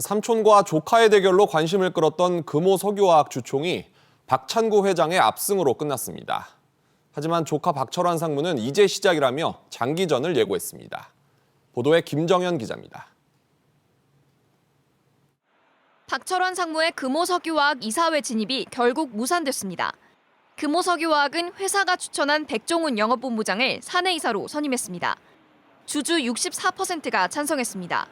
삼촌과 조카의 대결로 관심을 끌었던 금호 석유화학 주총이 박찬구 회장의 압승으로 끝났습니다. 하지만 조카 박철환 상무는 이제 시작이라며 장기전을 예고했습니다. 보도에 김정현 기자입니다. 박철원 상무의 금호석유화학 이사회 진입이 결국 무산됐습니다. 금호석유화학은 회사가 추천한 백종훈 영업본부장을 사내 이사로 선임했습니다. 주주 64%가 찬성했습니다.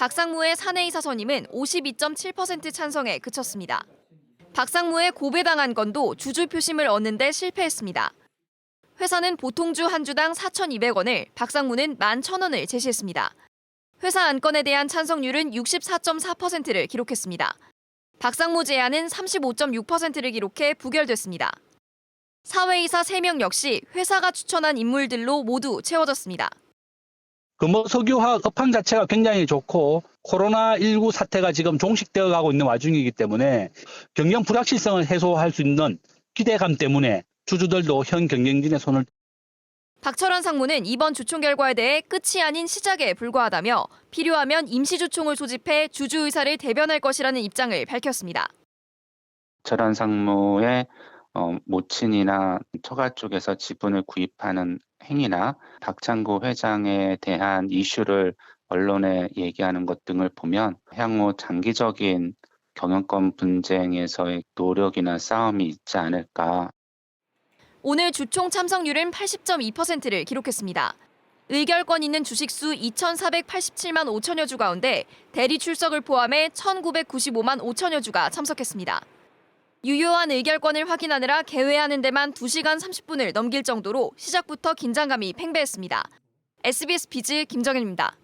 박 상무의 사내이사 선임은 52.7% 찬성에 그쳤습니다. 박 상무의 고배당한 건도 주주 표심을 얻는 데 실패했습니다. 회사는 보통주 한 주당 4,200원을, 박 상무는 11,000원을 제시했습니다. 회사 안건에 대한 찬성률은 64.4%를 기록했습니다. 박상무 제안은 35.6%를 기록해 부결됐습니다. 사회이사 3명 역시 회사가 추천한 인물들로 모두 채워졌습니다. 금호 석유화학 업황 자체가 굉장히 좋고 코로나19 사태가 지금 종식되어 가고 있는 와중이기 때문에 경영 불확실성을 해소할 수 있는 기대감 때문에 주주들도 현 경영진의 손을 박철환 상무는 이번 주총 결과에 대해 끝이 아닌 시작에 불과하다며 필요하면 임시주총을 소집해 주주 의사를 대변할 것이라는 입장을 밝혔습니다. 철원 상무의 어, 모친이나 처가 쪽에서 지분을 구입하는 행위나 박창구 회장에 대한 이슈를 언론에 얘기하는 것 등을 보면 향후 장기적인 경영권 분쟁에서의 노력이나 싸움이 있지 않을까 오늘 주총 참석률은 80.2%를 기록했습니다. 의결권 있는 주식수 2,487만 5천여 주 가운데 대리 출석을 포함해 1,995만 5천여 주가 참석했습니다. 유효한 의결권을 확인하느라 개회하는 데만 2시간 30분을 넘길 정도로 시작부터 긴장감이 팽배했습니다. SBS 비즈 김정현입니다.